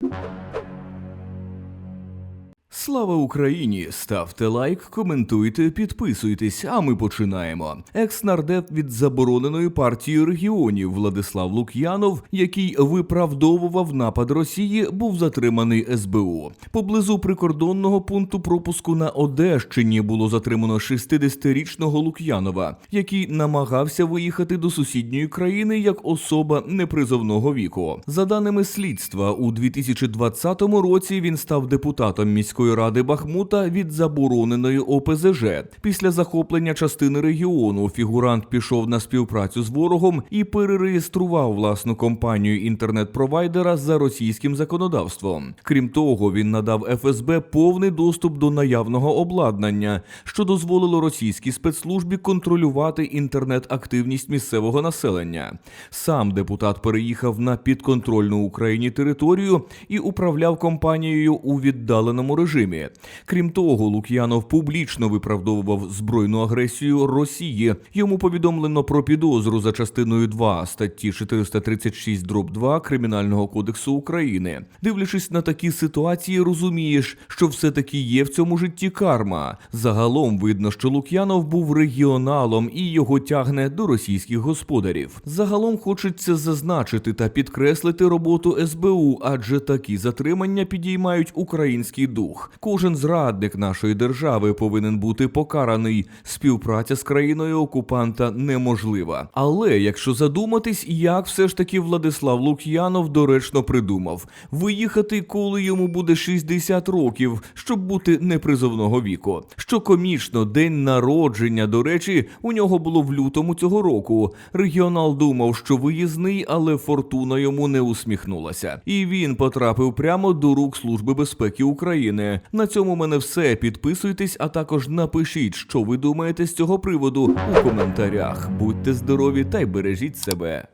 you Слава Україні! Ставте лайк, коментуйте, підписуйтесь. А ми починаємо. Екс-нардеп від забороненої партії регіонів Владислав Лук'янов, який виправдовував напад Росії, був затриманий СБУ. Поблизу прикордонного пункту пропуску на Одещині було затримано 60-річного Лук'янова, який намагався виїхати до сусідньої країни як особа непризовного віку. За даними слідства, у 2020 році він став депутатом міської ради Бахмута від забороненої ОПЗЖ. Після захоплення частини регіону фігурант пішов на співпрацю з ворогом і перереєстрував власну компанію інтернет-провайдера за російським законодавством. Крім того, він надав ФСБ повний доступ до наявного обладнання, що дозволило російській спецслужбі контролювати інтернет-активність місцевого населення. Сам депутат переїхав на підконтрольну Україні територію і управляв компанією у віддаленому режимі. Крім того, Лук'янов публічно виправдовував збройну агресію Росії. Йому повідомлено про підозру за частиною 2 статті 436 дроб 2 Кримінального кодексу України. Дивлячись на такі ситуації, розумієш, що все-таки є в цьому житті карма. Загалом видно, що Лук'янов був регіоналом і його тягне до російських господарів. Загалом хочеться зазначити та підкреслити роботу СБУ, адже такі затримання підіймають український дух. Кожен зрадник нашої держави повинен бути покараний. Співпраця з країною окупанта неможлива. Але якщо задуматись, як все ж таки Владислав Лук'янов доречно придумав виїхати, коли йому буде 60 років, щоб бути непризовного віку. Що комічно, день народження, до речі, у нього було в лютому цього року. Регіонал думав, що виїзний, але фортуна йому не усміхнулася. І він потрапив прямо до рук Служби безпеки України. На цьому в мене все. Підписуйтесь, а також напишіть, що ви думаєте з цього приводу у коментарях. Будьте здорові та й бережіть себе.